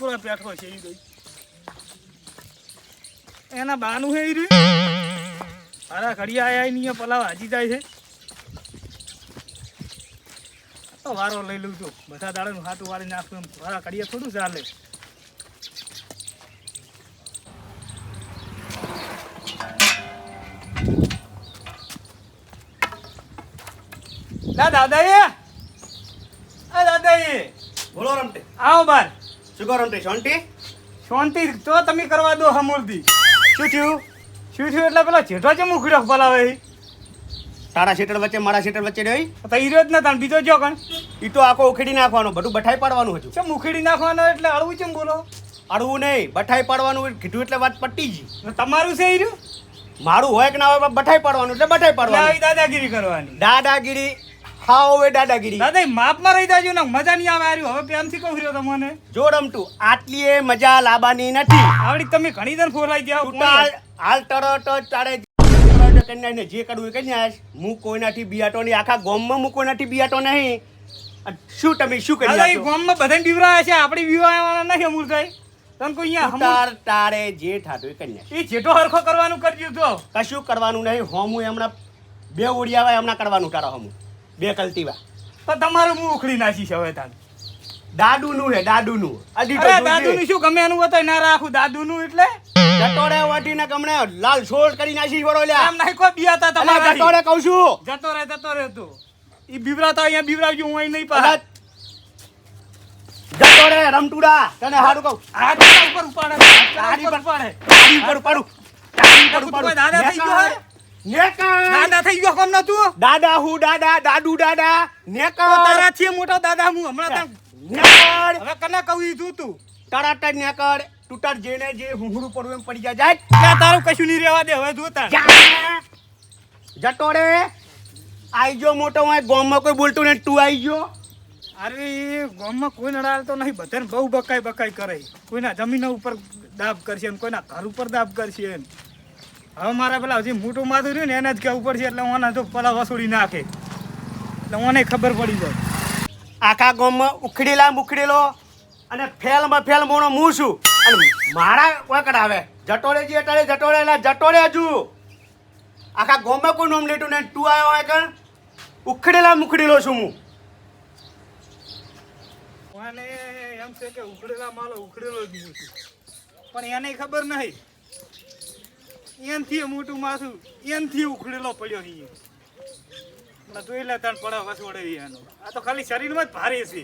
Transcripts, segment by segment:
કરવા બેઠો છે રહી એના બાનું હે ઈ અરે ઘડી આયા નહીં પલાવ હાજી જાય છે. તો વારો લઈ લઉં છું. બધા દાડાનું હાથું વાળી નાખું એમ. વારા ઘડીએ થોડું ચાલે. લા દાદા એ દાદા એ બોલો રમતે. આવો બાર. શું કરો શાંતિ? શાંતિ તો તમે કરવા દો હમૂળથી શું થયું? શું થયું એટલે પેલા જેઠો છે મુખડો બોલાવે. તારા શેટર વચ્ચે મારા શેટર વચ્ચે રહી તો એ રહ્યો જ ને તાણ બીજો જો કણ. ઈ તો આખો ઉખેડી નાખવાનો બધું બઠાઈ પાડવાનું હતું. છે મુખડી નાખવાનો એટલે અડવું ચેમ બોલો? અડવું નહીં બઠાઈ પાડવાનું કીધું એટલે વાત પટી જી તમારું છે એ રહ્યું? મારું હોય કે ના હોય બઠાઈ પાડવાનું એટલે બઠાઈ પાડવાનું. દાદાગીરી કરવાની. દાદાગીરી હા હવે દાદાગીરી. દાદા માપમાં રહી જાજો ને મજા નહીં આવે હાર્યું હવે પ્રેમથી કહું રહ્યો તમને. જોડમ રમતું આટલી એ મજા લાબાની નથી. આવડી તમે ઘણી દર ફોલાઈ ગયા હાલ હાલ તરત જ તારે કરીને જે કરવું એ કરી આવીશ. હું કોઈનાથી બિયાટો નહીં આખા ગોમમાં હું કોઈનાથી બિયાટો નહીં. શું તમે શું કરી દાદા ગોમમાં બધા બીવરાયા છે આપણી બીવાવાના નહીં અમૂલભાઈ તમે કોઈ અહીંયા તાર તારે જે થાતું એ આવીશ. ઈ જેઠો હરખો કરવાનું કરજો તો. કશું કરવાનું નહીં હોમું હમણાં બે ઉડિયાવા હમણાં કરવાનું તારા હોમું. બે કલતીવા તો તમારું હું ઉખડી નાખીશ હવે તાર. દાદુનું હે દાદુનું. અરે દાદુનું શું ગમે એનું હોય ના રાખું દાદુનું એટલે? જટોરે વાટીને ગમણે લાલ છોડ કરી નાખી વળો લે આમ નાખો બિયાતા તમારા જટોરે કહું છું. જતો રહે જતો રહે તું. ઈ બીવરાતા અહીંયા બીવરાવજો હું અહીં નહીં અલા, પાડે જટોરે રમતુડા તને હારું કહું. આ ઉપર ઉપાડે ઉપર પર- ઉપાડે. ઉપર પાડું તારી ઉપર ઉપાડું. દાદા થઈ ગયો. દાદા થઈ ગયો કોમ નતું દાદા હું દાદા દાદુ દાદા. નેકર. તો મોટો દાદા હું હમણાં તને હવે કને કહું ઈ તું તું? તરત જ નેકર તું જેને જે હુંહરું પડવું એમ પડી જાય. તારું કશું નહીં રહેવા દે હવે રે આઈ ગયો મોટો હું ગામમાં કોઈ બોલતું નહીં તું આઈ ગયો. અરે ગામમાં કોઈ નડાલતો નહીં બધાને બહુ બકાઈ બકાઈ કરે. કોઈના જમીન ઉપર દાબ કરશે કોઈના ઘર ઉપર દાબ કરશે ને. હવે મારા પેલા હજી મોટું માથું રહ્યું ને એને જ કહેવું પડશે એટલે ઓના તો પેલા વસૂડી નાખે. એટલે ઓને ખબર પડી જાય. આખા ગામમાં ઉખડેલા મુખડેલો અને ફેલમાં ફેલ મોણો હું છું. અને મારા વખત આવે જટોરે જે અટાડે જટોરે એટલે જટોરે હજુ આખા ગામમાં કોઈ નોમ લેટું નહીં તું આવ્યો હોય કણ? ઉખડેલા મુખડેલો છું હું. ઓને એમ છે કે ઉખડેલા માલો ઉખડેલો જ હું છું. પણ એને ખબર નહીં. એનથી મોટું માથું, એનથી ઉખડેલો પડ્યો અહીં જોઈ લે તણ પડા વસોડે એનો આ તો ખાલી શરીરમાં જ ભારે છે.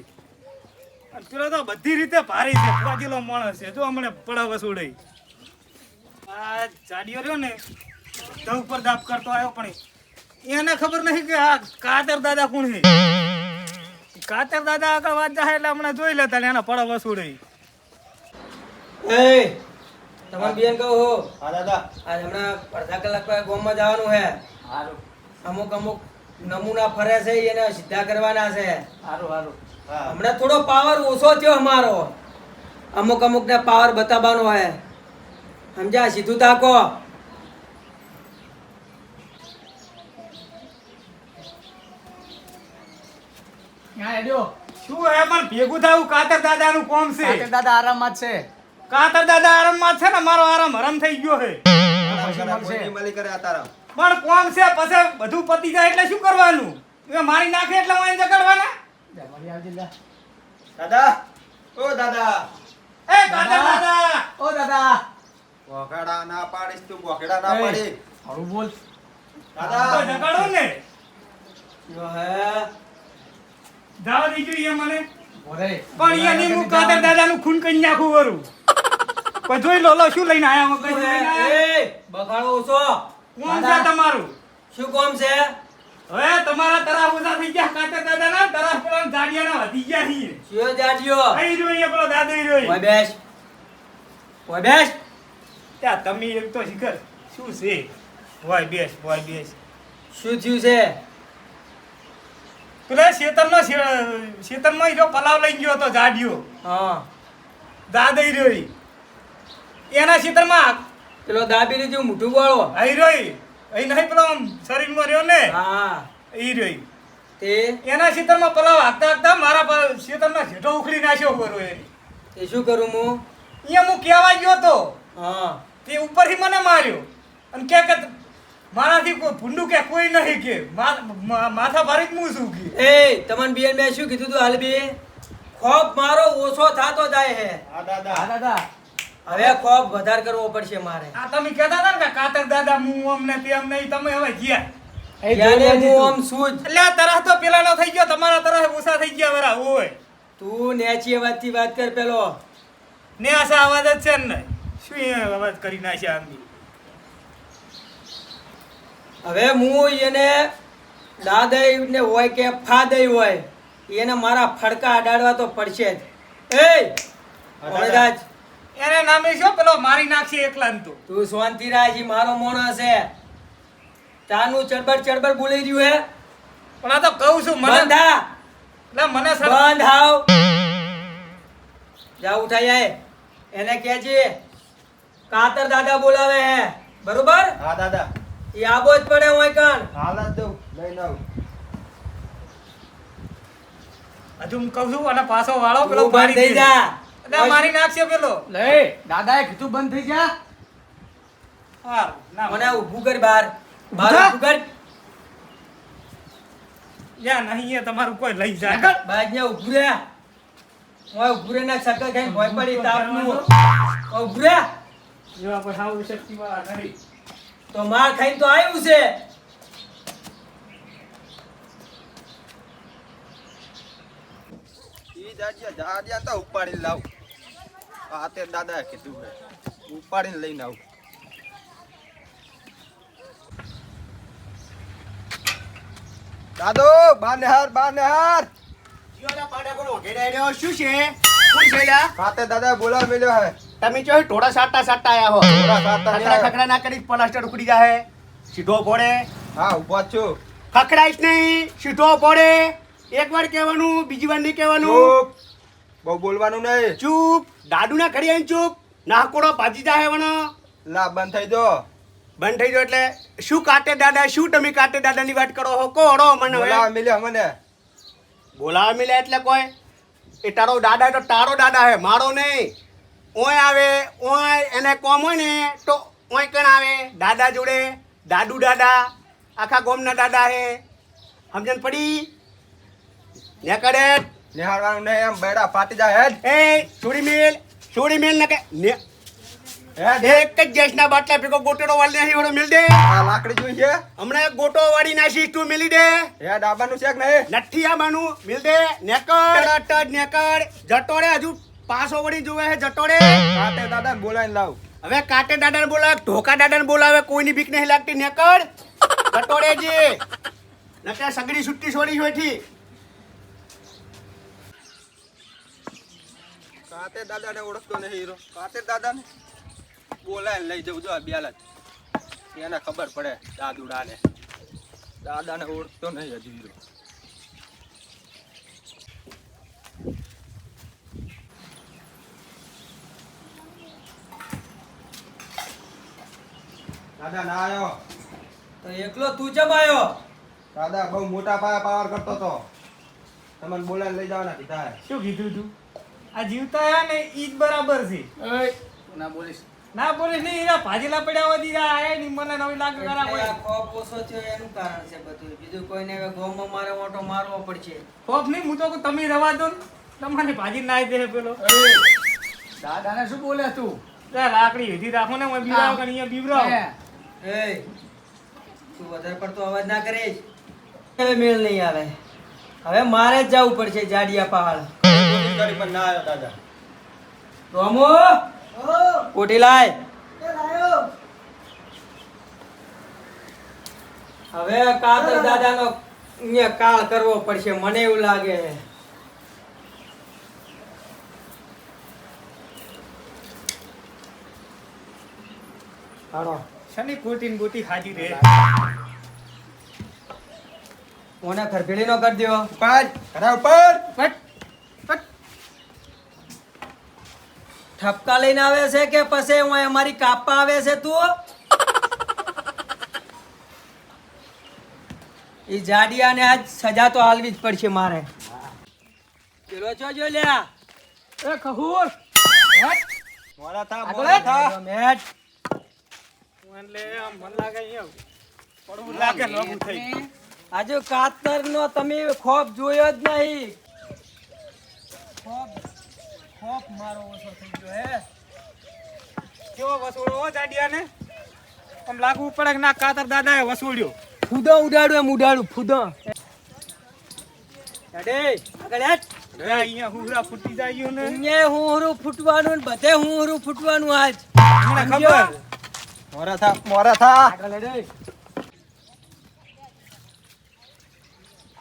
અને પેલો તો બધી રીતે ભારે છે ફાજેલો માણસ છે. જો હમણાં પડા વસોડે આ જાડિયો રહ્યો ને ધવ ઉપર દાપ કરતો આવ્યો પણ એને ખબર નહીં કે આ કાતર દાદા કોણ છે? કાતર દાદા આગળ વાત જાય એટલે હમણાં જોઈ લેતા ને એના પડા વસોડે એ તમારે બેન કહો હો. હા દાદા. આજ હમણાં અડધા કલાક પાસે ગોમમાં જવાનું હે. સારું અમુક અમુક નમૂના ફરે છે એને સીધા કરવાના છે. સારું સારું હમણાં થોડો પાવર ઓછો થયો અમારો. અમુક અમુક ને પાવર બતાવવાનો હે. સમજ્યા? સીધું તાકો શું હે? પણ ભેગું થયું કાતર દાદા નું કોમ છે. દાદા આરામમાં જ છે. કાતર દાદા આરામમાં છે ને મારો આરામ હરામ થઈ ગયો છે. પણ કોમ છે પછી બધું પતી જાય એટલે શું કરવાનું? એ મારી નાખે એટલે હું એને જગાડવાના? દાદા ઓ દાદા. એ કાતર દાદા. ઓ દાદા. બોકડા ના પાડીશ તું બોકડા ના પાડી હળું બોલ. તો દાદા જગાડો ને. જો હે. જવા દીજો મને. પણ એ નહીં હું કાતર દાદાનું ખૂન કરી નાખું વરું. જોઈ લો લો શું લઈને આયા હું કશું લઈને આયા? એ બખાડો ઓછો કોણ છે તમારું? શું કોમ છે? હવે તમારા તરાફ ઉધા થઈ ગયા કાતર દાદાના તરાફ પેલા જાડિયાના વધી ગયા છીએ. શું જાડિયો? આઈ રહ્યો અહીંયા પેલો દાદો રહ્યો. ઓય બેસ. ઓય બેસ? ત્યાં તમે એક તો શીખર શું છે? વાય બેસ ઓય બેસ. શું થયું છે? પેલા શેતરમાં રહ્યો પલાવ લઈ ગયો હતો જાડિયો. હા. દાદો ઈ. રહ્યો. એના શેતરમાં પેલો દાબી જેવું મોઢું વાળો. અહીં રહી અહીં નહીં પેલો શરીરમાં રહ્યો ને. હા. ઈ રહી તે? એના શેતરમાં પલાવ હાકતા હાકતા મારા પર શેતરમાં જેઠો ઉખડી નાખ્યો કરું એ. એ શું કરું હું? અહીંયા હું કહેવા ગયો તો. હા. તે ઉપરથી મને માર્યો. અને કે કે મારાથી કોઈ ભૂંડું કે કોઈ નહીં કે. માથા ભારી જ હું શું કે. એ તમને બેન મેં શું કીધું તું હાલ બી? ખોફ મારો ઓછો થતો જાય હે. હા દાદા. હા દાદા. હવે ખોફ વધારે કરવો પડશે મારે. આ તમે કહેતા હતા ને કે કાતર દાદા હું અમને તે અમને તમે હવે ગયા. એટલે તરહ તો પેલાનો થઈ ગયો તમારા તરહ ઓછા થઈ ગયા વરા હોય તું નેચી અવાજથી વાત કર પેલો. ને આશા અવાજ જ છે ને શું અવાજ કરી નાખ્યા આમ હવે હું એને દાદઈ ને હોય કે ફાદય હોય એને મારા ફડકા અડાડવા તો પડશે જ. એ એને નામે શું? પેલો મારી નાખી એકલા તું. તો તું શાંતિ રાખ મારો મોણસ છે. તાનું ચડબડ ચડબડ બોલી રહ્યું હે. પણ આ તો કહું છું મને બંધા એટલે મને બંધ હાવ જા ઉઠાઈ આય. એને કહેજે કાતર દાદા બોલાવે હે. બરોબર? હા દાદા. એ આબો જ પડે હોય કણ. હાલ જ દઉં. લઈને આવું. હજુ હું કહું છું અને પાછો વાળો પેલો ભારી થઈ. જા. મારી નાખશે પેલો. લે દાદાએ કીધું બંધ થઈ જા. હા ના મને ઊભું કર બાર બહાર ઊભા? કર. યા નહીં એ તમારું કોઈ લઈ જાય. બાજ ને ઊભું રે. ઓય ઊભું રે ના સકલ કઈ ભોય પડી તાપનું ઓય ઊભું રે. જેવા કોઈ હાવ શક્તિ વાળા નહીં. તો માર ખાઈને તો આવ્યું છે. ઈ જાડિયા જાડિયા તો ઉપાડી લાવ. આ દાદા કીધું હે ઉપાડીને લઈને આવું. દાદો બાને હાર બાને હાર જીઓના પાડા કોનો રહ્યો શું છે? કોણ છે આતે દાદા બોલાવ મેલ્યો હે તમે જો ટોડા સાટા સાટા આયા હો. ટોડા સાટા ખકડા ખકડા ના કરી પ્લાસ્ટર ઉકડી જાહે સીધો પડે. હા ઊભા જ ખકડાઈશ નહીં સીધો પડે. એક વાર કહેવાનું બીજી વાર નહીં કહેવાનું. બહુ બોલવાનું નહીં. ચૂપ. દાદુ ના ઘડી આવીને ચૂપ. નાકોડો ભાજી જાય વણો. લા બંધ થઈ જો બંધ થઈ જો એટલે શું કાટે દાદા શું તમે કાટે દાદાની વાત કરો હો? કોડો મને બોલાવા બોલાવ મને. બોલાવા મિલે એટલે કોઈ? એ તારો દાદા તો તારો દાદા હે મારો નહીં. ઓય આવે ઓય એને કોમ હોય ને તો ઓય કણ આવે? દાદા જોડે દાદુ દાદા આખા ગોમના દાદા હે. સમજણ પડી? ને કરે નિહાળવાનું નહીં એમ બેડા ફાટી જાય. હેડ. એ છોડી મેલ છોડી મેલ ને કે ને. હેડ. એક જ ગેસના બાટલા ભેગો ગોટેડો વાળી નાખી વડો મિલ દે. આ લાકડી જોઈ છે. હમણાં એક ગોટો વાળી નાખી તું મિલી દે. હે ડાબાનું છે કે નહીં. નથી આવાનું મિલ દે. નેકડ ટડ નેકડ જટોડે હજુ પાસો વળી જોવે હે જટોડે કાટે દાદા બોલાવીને લાવ. હવે કાટે દાદાને બોલાવે ઢોકા દાદાને બોલાવે કોઈની બીક નહીં લાગતી. નેકડ જટોડે જી. નકે સગડી સુટ્ટી છોડી છોડી કાતે દાદાને ઓળખતો નહીં હીરો. કાતે દાદાને? બોલાય લઈ જવું. જો આ બેલ એને ખબર પડે દાદુડાને. દાદાને ઓળખતો નહીં હજુ હીરો. દાદા ના આવ્યો તો એકલો તું ચમ આવ્યો દાદા બહુ મોટા પાયા પાવર કરતો તો. તમને બોલાવીને લઈ જવાના કીધા. શું કીધું તું? આ જીવતા હે ને ઈ જ બરાબર છે. ના બોલીશ. ના બોલીશ નહીં એના ભાજીલા પડ્યા હોય દીધા આયા નહીં મને નવી લાગ કરા હોય. ખોફ ઓછો છે એનું કારણ છે બધું. બીજું કોઈને હવે ગોમાં મારે ઓટો મારવો પડશે. ખોફ નહીં હું તો તમે રવા દો ને. તમારે ભાજી નાઈ દે પેલો. દાદાને શું બોલે તું? ત્યાં લાકડી હેઠી રાખો ને હું બીવરાવ કરી અહીંયા બીવરાવ એ. તું વધારે પડતો અવાજ ના કરે હવે મેળ નહીં આવે. હવે મારે જ જવું પડશે જાડિયા પહાડ. કોશિશ કરી પણ ના આવ્યો દાદા. રોમો! કોઠી લાય. હવે કાતર દાદાનો અહીંયા કાળ કરવો પડશે મને એવું લાગે. છે હાલો. શની કોટી ને ગોટી હાજી રે? કોને ખરભેડી નો કરી દ્યો. ઉપર ઘરા ઉપર પટ પટ ઠપકા લઈને આવે છે કે પછી હું અમારી કાપા આવે છે તું? એ જાડિયાને આજ સજા તો હાલવી જ પડશે મારે. પેલો છો જો લ્યા. એ ખહુર. મોડા થા મોડા થા. મેટ. એટલે આમ મન લાગે અહીંયા પડવું લાગે નવું થઈ. આજે કાતર નો તમે ખોફ જોયો જ નહીં. ખોફ ખોફ મારો ઓછો થઈ ગયો હે? કેવો વસૂળો હો જાડિયાને આમ લાગવું પડે કે ના કાતર દાદાએ વસોડ્યો. ફૂદો ઉડાડું એમ ઉડાડું ફૂદો. અડે આગળ હેડ. અહીંયા હુહરા ફૂટી જાય ને. અહીંયા હું હરું ફૂટવાનું ને બધે હું હરું ફૂટવાનું આજ. મોરા ખબર? થા મોરા થા. આગળ.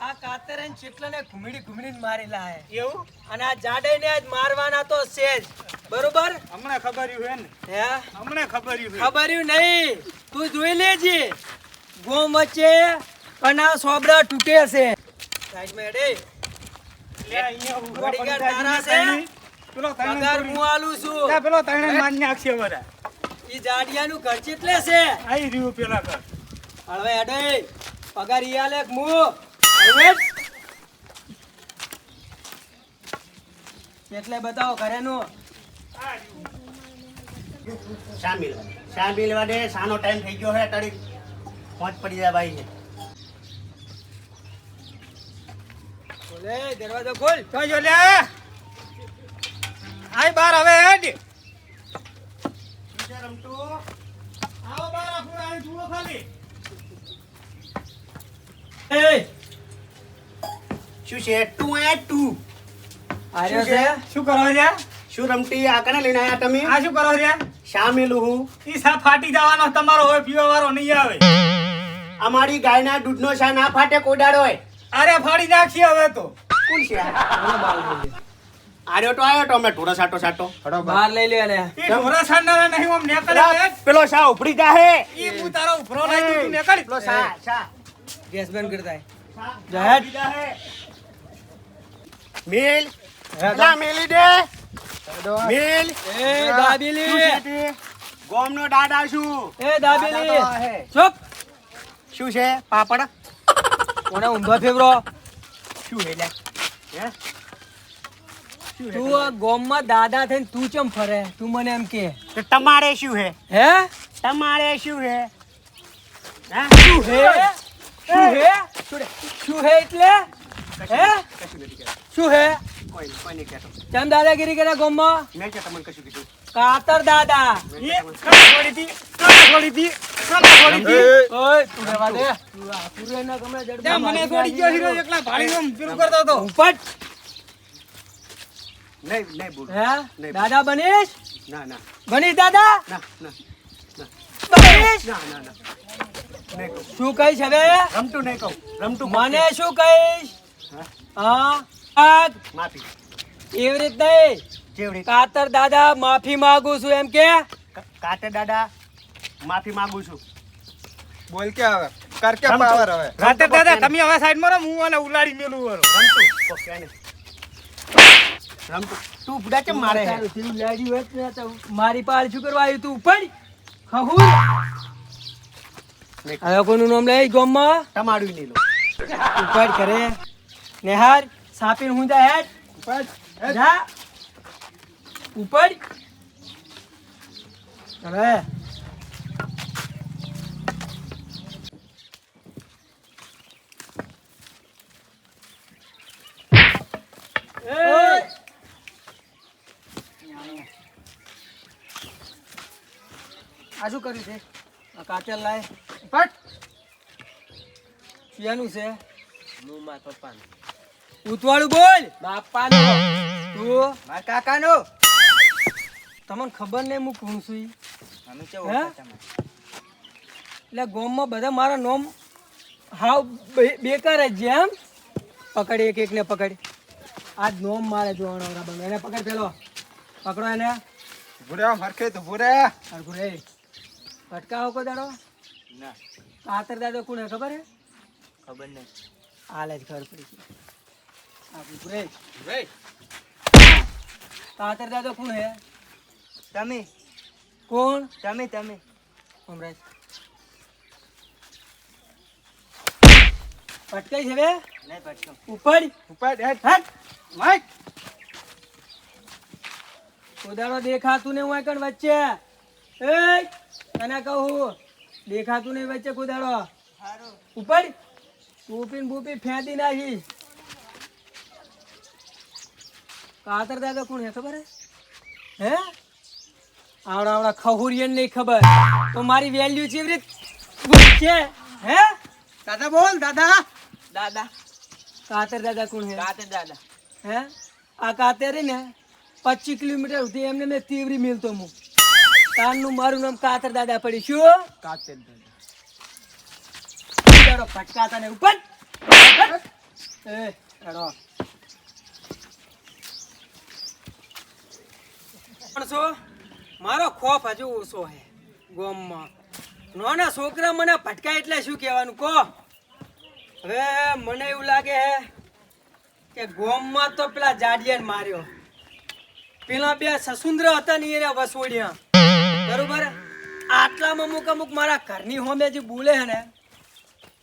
આ કાતરે ને ચેટલાને ઘૂમડી ઘૂમડીને મારેલા હે. એવું? અને આ જાડેને જ મારવાના તો છે જ. બરોબર? હમણે ખબર હે ને. હે? હમણે ખબર હે ખબર્યું નહીં. તું જોઈ લેજે. ગોમ વચ્ચે આ સોબડા તૂટે છે. સાઈડમાં હેડે. લે અહીંયા ગયા તારા છે? પેલો તણે પગાર હું આલું છું. લે, પેલો તૈણે મારી નાખશે બધા ઈ જાડિયાનું ઘર ચેટલે છે. આઈ રહ્યું પેલા ઘર. હળવે અડે પગાર ઈ આલે હળવે એટલે બતાવો ઘરે નું. શા મિલવા? શા મિલવા દે? શાનો ટાઈમ થઈ ગયો હે તડી. પહોંચ પડી જાય ભાઈ ને બોલે દરવાજો ખોલ. તો જો લે. આય બાર હવે હેડ. રમતો? આવો બાર આખું આય જુઓ ખાલી. એ. શું છે? ટુ એ ટુ આર્યો છે? શું કરો છે શું રમતી? આ કને લઈને આયા તમે? આ શું કરો છે શા મિલું હું? ઈ સા ફાટી જવાનો તમારો હોય પીવા વાળો નહીં આવે. અમારી ગાયના દૂધનો શા ના ફાટે? કોડાડો હોય. અરે ફાડી નાખી હવે તો. કોણ છે આર્યો તો આયો તો અમે થોડો સાટો સાટો બહાર લઈ લે ઢોરા નહીં નેકળે પેલો શા ઉપડી જાહે? ઈ હું તારો ઉભરો લઈ દીધું નેકળી. પેલો શા શા? ગેસ બંધ કરતા શા? જાહે. મિલ. લા મિલી દે. મિલ. એ દાબેલી. ગોમ નો દાદા શું એ દાબેલી. ચૂપ. શું છે? પાપડ? કોને ઊંધો ફેવરો? શું હે? લે હે તું ગોમમાં દાદા થઈને તું ચમ ફરે? તું મને એમ કે. તમારે શું હે હે? તમારે શું હે હા? શું હે શું હે શું હે એટલે? હે? કશું નથી કહેતો. શું હે? કોઈ કોઈ નહીં કહેતો. ચમ દાદાગીરી કરે ગોમમાં? મેં કે તમને કશું કીધું કાતર દાદા. ઈ કાંઈ છોડી દી કાંઈ છોડી દી કાંઈ છોડી દી ઓય તું રહેવા દે. તું આ સૂર્યના ગમે જડમાં મને છોડી ગયો હીરો એકલા ભાડી આમ પેલું કરતો હતો. ઉપટ નહીં નહીં બોલું. હે? દાદા બનીશ? ના ના. બનીશ દાદા? ના ના બનીશ? ના ના ના. શું કહીશ હવે? રમતું નહીં કહું. રમતું મને શું કહીશ? માફી. એવી રીત નહીં. કાતર દાદા માફી માંગુ છું એમ કે? કાતર દાદા માફી માંગુ છું. બોલ કે હવે? કર કે પાવર હવે? કાતર દાદા તમે હવે સાઈડમાં હું અને ઉલાડી મેલું વરો. રમતું કોકેને. રમતું. તું બુડા કેમ મારે હે? તું લાડ્યું હોત ને તો મારી પાસે શું કરવા આવ્યું તું? ઉપર ખહુ હવે કોનું નામ લઈ ગોમમાં? તમારું નહીં લો. ઉપર કરે. નેહાર સાપીર હું જા હેડ. જા. ઉપર હવે! આ શું કર્યું છે? આ કાચલ લાય. પટ શિયાનું છે. ઉતવાળું બોલ. બાપાનો. તું? મારા કાકાનો. તમને ખબર નહીં હું કોણ છું? એટલે ગોમમાં બધા મારા નોમ હાવ બેકાર જ જેમ પકડ એક એક ને પકડ. આજ નોમ મારે જોવાનો બરાબર એને પકડ પેલો. પકડો એને. ભૂરે હરખે તો ભૂરે હરખું રે પટકાવો કો દાડો? ના. કાતર દાદો કોણ ખબર હે? ખબર નહીં. હાલે જ ખબર પડી. કાતર દાદો કોણ હે? તમે? કોણ? તમે તમે. અમરાજ પટકાઈ છે બે નહીં પટકો ઉપર? ઉપર હેડ. હટ માઈક કોદાળો દેખાતું ને હું આગળ વચ્ચે. એ તને કહું દેખાતું નહીં વચ્ચે કોદાળો ઉપર? ટોપીન બૂપી ફેંદી નાખી. કાતર દાદા કોણ હે ખબર હે? હે? આવડા આવડા ખહુરિયન નહીં ખબર. તો મારી વેલ્યુ ચેવી રીત છે? હે? દાદા બોલ દાદા. દાદા. કાતર દાદા કોણ હે કાતર દાદા. હે? આ કાતર ને પચીસ કિલોમીટર સુધી એમને મેં તીવરી મિલતો હું કાનનું મારું નામ કાતર દાદા પડી શું કાતર દાદા. ફટકાતા ને ઉપર. એ હેડો. પણ શું મારો ખોફ હજુ ઓછો હે ગોમમાં. નાના છોકરા મને ભટકાય એટલે શું કહેવાનું? કહો. હવે મને એવું લાગે હે કે ગોમમાં તો પેલા જાડિયાને માર્યો. પેલા બે સસુંદર હતા ને એને વસોડ્યા. બરોબર? આટલામાં અમુક અમુક મારા ઘરની હોમે જે બોલે હે ને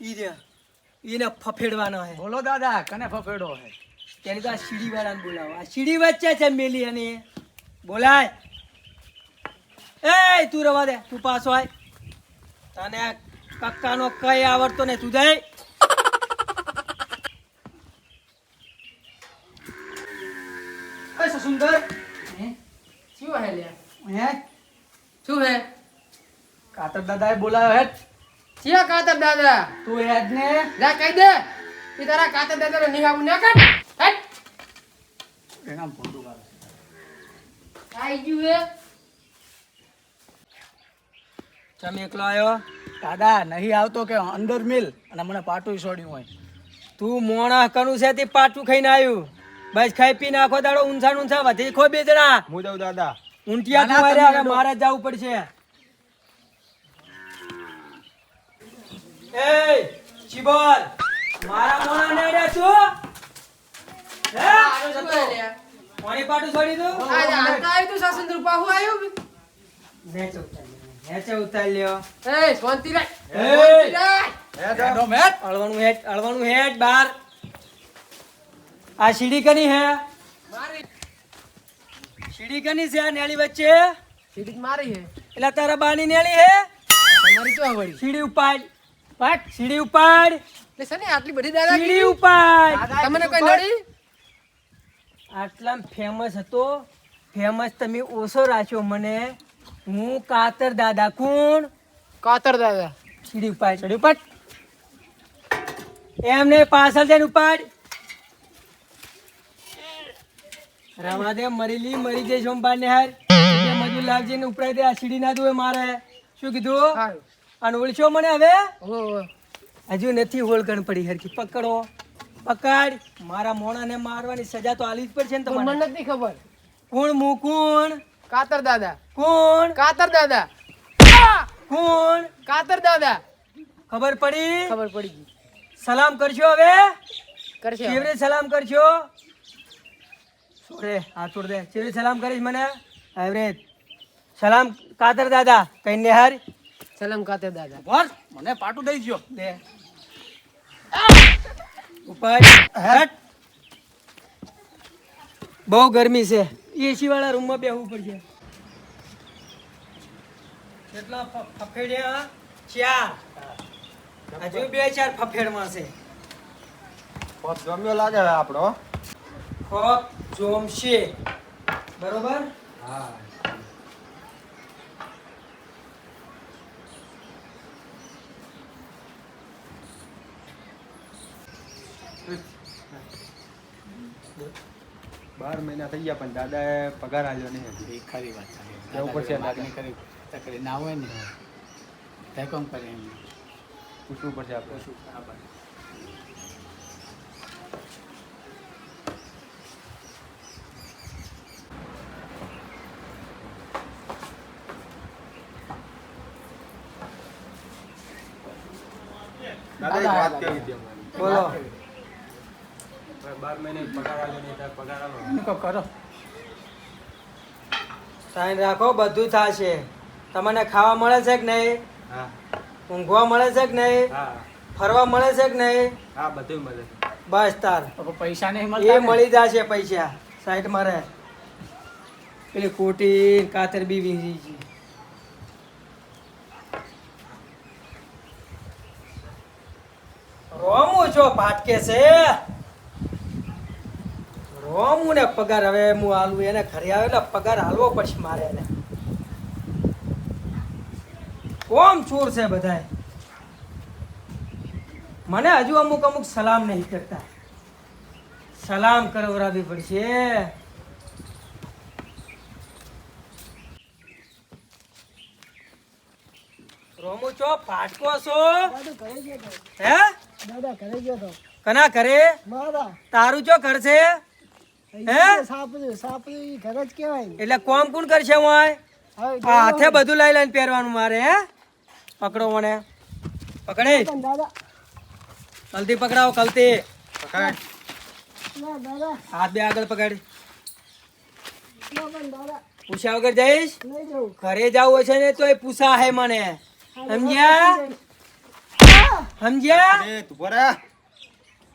ઈ રે એને ફફેડવાનો હે. બોલો દાદા કને ફફેડો હે? તેની તો આ સીડી વાળાને બોલાવો. આ સીડી વચ્ચે છે મેલી અને. બોલાય. એ તું રવા દે તું પાછો આય. તને કક્કાનો કઈ આવડતો ને તું જાય સુંદર શું હે લે હે? શું હે? કાતર દાદાએ બોલાયો હે ચિયા કાતર દાદા? તું હેડ ને. લે કહી દે. કે તારા કાતર દાદા નિહાવું ના કર. હટ એના ફોટો કાઢો આઈ ગયું તમે એકલો આવ્યો દાદા નહીં આવતો કે અંદર મિલ? અને મને પાટું છોડ્યું હોય. તું મોણા કનું છે તે પાટું ખાઈને આવ્યું બસ ખાઈ પી નાખો દાડો ઊંચા ઊંચા વધી. ખો બે જણા. હું જાઉં દાદા. ઊંટિયા ના, ના, તું તમે હારે, હવે મારે જવું પડશે. એ ચીબર મારા મોણા ને અડ્યા છું? હે? શું હે પાણી પાટું છોડી દો આજે હાલતા આવ્યું તું સાસુ રૂપા હું આવ્યું બી? નેચે ઉતાર લ્યો, નેચે ઉતાર લ્યો એ શાંતિ રાખ. એ! શાંતિ રાખ. હેડો મેટ અળવાનું હેડ અળવાનું હેડ બાર. આ સીડી કની હે? મારી. સીડી કની છે આ નેળી વચ્ચે? સીડી મારી હે. એટલે તારા બાની નેળી હે? તમારી તો આવડી. સીડી ઉપાડ. પાટ સીડી ઉપાડ. એટલે સને આટલી બધી દાદા સીડી ઉપાડ. તમને કોઈ નડી? આટલા ફેમસ હતો. ફેમસ તમે ઓછો રાખ્યો મને. હું કાતર દાદા કોણ? કાતર દાદા. સીડી ઉપાડ સીડી ઉપાડ. એમને પાછળ જઈને ઉપાડ. રવા દે મરેલી મરી જઈ સોમવાર ને હાર એટલે મજૂર લાવજે ને ઉપરાઈ દે આ સીડી ના દુએ મારે. શું કીધું? અને ઓળખ્યો મને હવે. હજુ નથી હોળકણ પડી હરખી. પકડો. પકડ. મારા મોણાને મારવાની સજા તો આલી જ પડશે ને પણ તમારે. મને નથી ખબર. કોણ મુ કોણ? કાતર દાદા. કોણ? કાતર દાદા. કોણ? કાતર દાદા. ખબર પડી? ખબર પડી ગઈ. સલામ કરજો હવે. કરશે કેવી સલામ કરજો? છોડે હાથ છોડ દે. ચેવરે સલામ કરીશ મને? એવરેજ સલામ કાતર દાદા. કઈ નિહાર સલામ કાતર દાદા. બસ મને પાટું દઈ ગયો દે. ઉપર હટ. બહુ ગરમી છે. એસી વાળા રૂમમાં બેહવું પડશે. કેટલા ફફેડ્યા? ચાર. હજુ બે ચાર ફફેડમાં છે. ખોફ ગમ્યો લાગે હવે આપણો. ખોપ જોમશે. બરોબર? હા. બાર મહિના થઈ ગયા પણ દાદાએ પગાર આવ્યો નહીં. એ ખરી વાત જવું પડશે લાગણી કરી તકલીફ ના હોય ને તે કોમ કરે એમ પૂછવું પડશે આપણે. શું બરાબર દાદા એક વાત કેવી હતી અમારી. બોલો હવે બાર મહિને પગાર આવ્યો નહીં ત્યારે પગાર આવ્યો એને કહો કરો. સાઈન રાખો બધું થશે. તમને ખાવા મળે છે કે નહીં? ઊંઘવા મળે છે કે નહીં? ફરવા મળે છે કે નહીં? હા બધું મળે બસ તાર. પૈસા નહીં એ મળી જશે પૈસા. સાઈડમાં રહે. પેલી કોટી કાતર બી વીજી છે. રોમું છો ભાટકે છે. રોમું ને પગાર હવે હું હાલું એને ઘરે આવે એટલે પગાર હાલવો પડશે મારે એને. કોમ ચોર છે બધાય. મને હજુ અમુક અમુક સલામ નહીં કરતા. સલામ કરવરાવી પડશે. રોમુ છો ફાટકો છો? હે? દાદા ઘરે ગયો તો. કના ઘરે? તારું ચો ઘર છે? એટલે કોમ કોણ કરશે હું હાથે બધું લઈ લઈને પહેરવાનું મારે હે? પકડો મને. પકડે. કલતી પકડાવો કલતી પકડ. હાથ બે આગળ પકડ. પૂછ્યા વગર જઈશ? ઘરે જવું હશે ને તો એ પૂછા હે મને. સમજ્યા? સમજ્યા?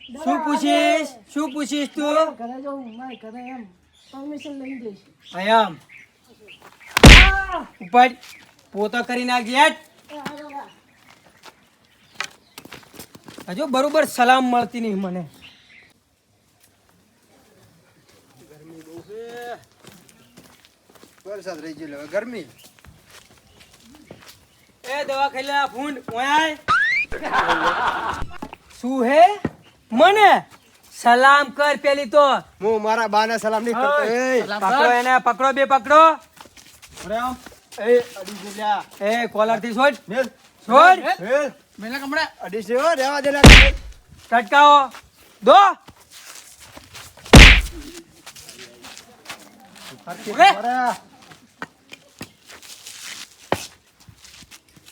શું પૂછીશ? શું પૂછીશ તું? ઘરે જાઉં મારે ઘરે એમ પરમિશન લઈ જઈશ. એમ ઉપર પોતો કરી નાખજે. હજુ બરોબર સલામ મળતી નહીં મને. વરસાદ રહી ગયો હવે ગરમી. એ દવા ખાઈ લે ફૂંડ ઓય. શું હે? મને સલામ કર પેલી તો. હું મારા બાને સલામ નહીં કરતો. પકડો એને પકડો બે પકડો. એ અડી ગયેલા એ કોલરથી છોડ મેલ. છોડ મેલા. કમળા. અડી છે હો રહેવા દે ટટકાઓ દો.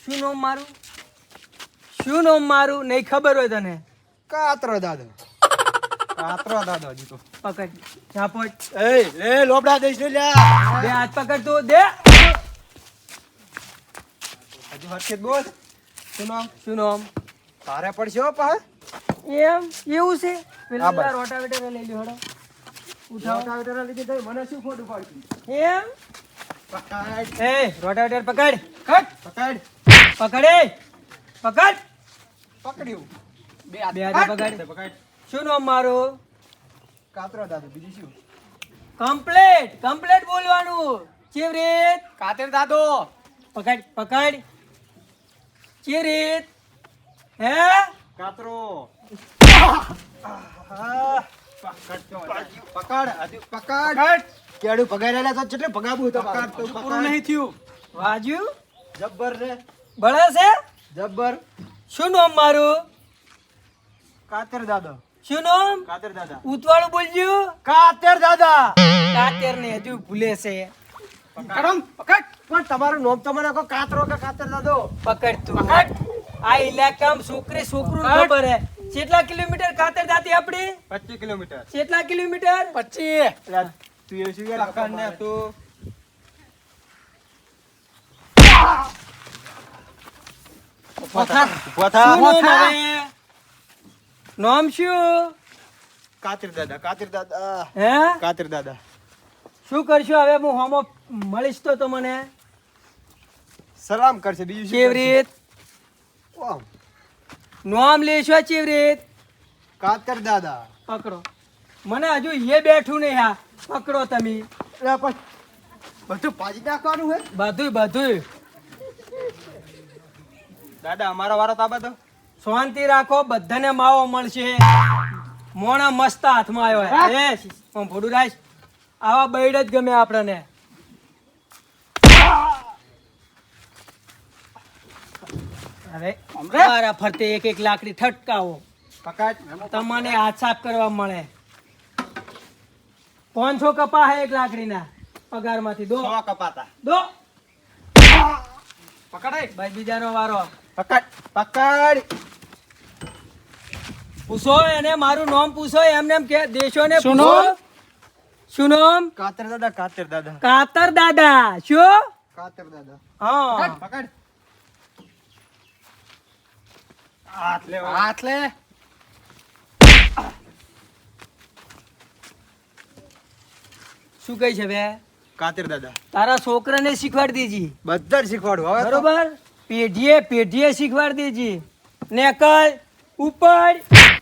શું નામ મારું? શું નામ મારું? નહીં ખબર હોય તને. કાતરો દાદો. કાતરો દાદો હજી તો. પકડ. ત્યાં એ લે લોબડા દઈશ લે લ્યા. બે હાથ પકડ તું દે. હજુ હરખેત બોલ. શું નામ? શું નામ? તારે પડશે હો પા એમ એવું છે? પેલા. રોટાવેટર લઈ લ્યો હડો. રોટાવેટર લીધી મને શું ખોટું પડતું? એમ? પકડ. એ રોટાવેટર પકડ. કટ પકડ પકડે પકડ. પકડ્યું. બે હાથે પકડ. પકડ. શું નામ મારું? કાતરો દાદુ બીજું શું? કમ્પ્લેટ કમ્પ્લેટ બોલવાનું. કેવી રીત કાતર દાદો. પકડ પકડ. રીત હે? કાતરો. પકડ. હજુ પકડ. કેડું પગાડેલા તો કેટલે પગાબું તો પકડ તો પૂરું નહીં થયું. વાજ્યું જબ્બર રે. બળે છે? જબ્બર. શું નામ મારું? કાતર દાદા. શું નામ? કાતર દાદા. ઉતવાળું બોલજો. કાતર દાદા. કાતર ને હજુ ભૂલે છે. પકડ પકડ. પણ તમારું નામ તો મને કાતરો કે કાતર દાદો? પકડ. તું આ ઇલાકામાં છોકરી છોકરું ખબર હે કેટલા કિલોમીટર કાતર જાતી આપડી? પચીસ કિલોમીટર. કેટલા કિલોમીટર? પચીસ. તું એ શું પકડ ને તું. પથાર પથાર હવે? નામ શું? કાતર દાદા કાતર દાદા. હે? કાતર દાદા. શું કરશો હવે? હું હોમો મળીશ તો તમને. સલામ કરશે બીજું શું કેવી રીત કરશે? ઓમ. નામ લેશો ચેવરીત. કાતર દાદા. પકડો. મને હજુ એ બેઠું નહીં હા. પકડો તમે. બધું પાજી નાખવાનું હે? બધું બધું દાદા અમારા વારો તાબા તો શાંતિ રાખો બધાને માવો મળશે. મોણા મસ્ત હાથમાં આવ્યો હે. આમ ભોડું રાખ. આવા બૈડ જ ગમે આપણને. અરે મારા ફરતે એક એક લાકડી ઠટકાવો. તમને હાથ સાફ કરવા મળે. પાંચસો કપા હે એક લાકડીના પગારમાંથી. દો. કપાતા. દો. પકડાય. ભાઈ બીજાનો વારો. પકડ પકડ પૂછો એને મારું નામ પૂછો એમને એમ કે દેશો ને પૂછો. શું નામ? કાતર દાદા કાતર દાદા. કાતર દાદા. શું? કાતર દાદા. હા. પકડ. હાથ લે હાથ લે. શું કહી છે બે? કાતર દાદા. તારા છોકરાને શીખવાડી દેજી. બધા શીખવાડું હવે બરોબર? પેઢીએ પેઢીએ શીખવાડી દેજી. કઈ ઉપર.